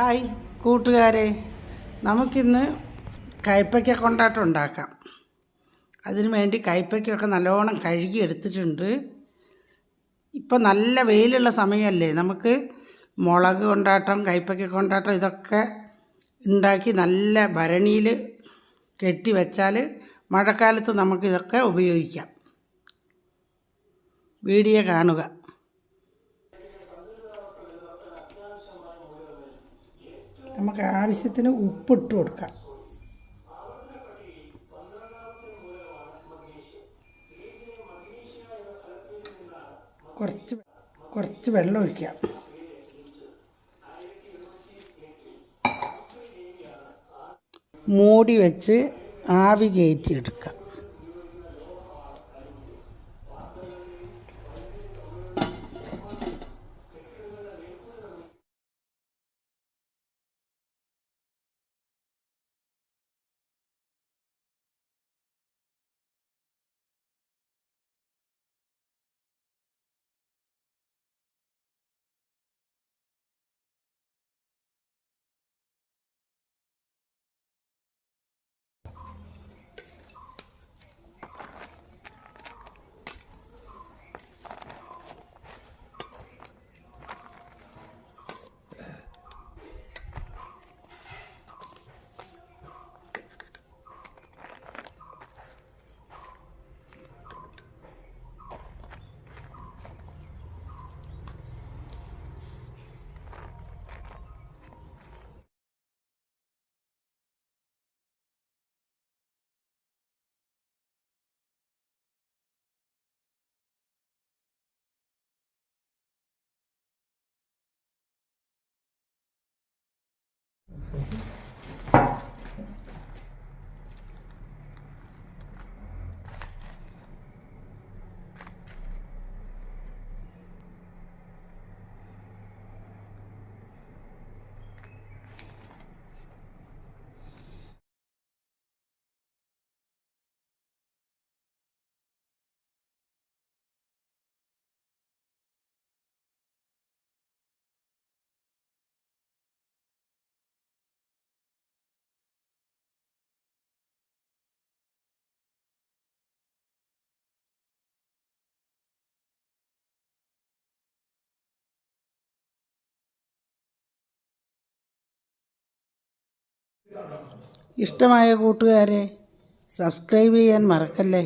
Hi കൂട്ടുകാരെ. നമുക്കിന്ന് കയ്പ്പയ്ക്ക കൊണ്ടാട്ടം ഉണ്ടാക്കാം. അതിനു വേണ്ടി കയ്പ്പയ്ക്കൊക്കെ നല്ലോണം കഴുകി എടുത്തിട്ടുണ്ട്. ഇപ്പം നല്ല വെയിലുള്ള സമയമല്ലേ? നമുക്ക് മുളക് കൊണ്ടാട്ടം കയ്പ്പയ്ക്ക കൊണ്ടാട്ടം ഇതൊക്കെ ഉണ്ടാക്കി നല്ല ഭരണിയിൽ കെട്ടി വെച്ചാൽ മഴക്കാലത്ത് നമുക്കിതൊക്കെ ഉപയോഗിക്കാം. വീഡിയോ കാണുക. നമുക്ക് ആവശ്യത്തിന് ഉപ്പിട്ട് കൊടുക്കാം. കുറച്ച് കുറച്ച് വെള്ളം ഒഴിക്കാം മൂടി വെച്ച് ആവി Mm-hmm. ഇഷ്ടമായ കൂട്ടുകാരെ സബ്സ്ക്രൈബ് ചെയ്യാൻ മറക്കല്ലേ?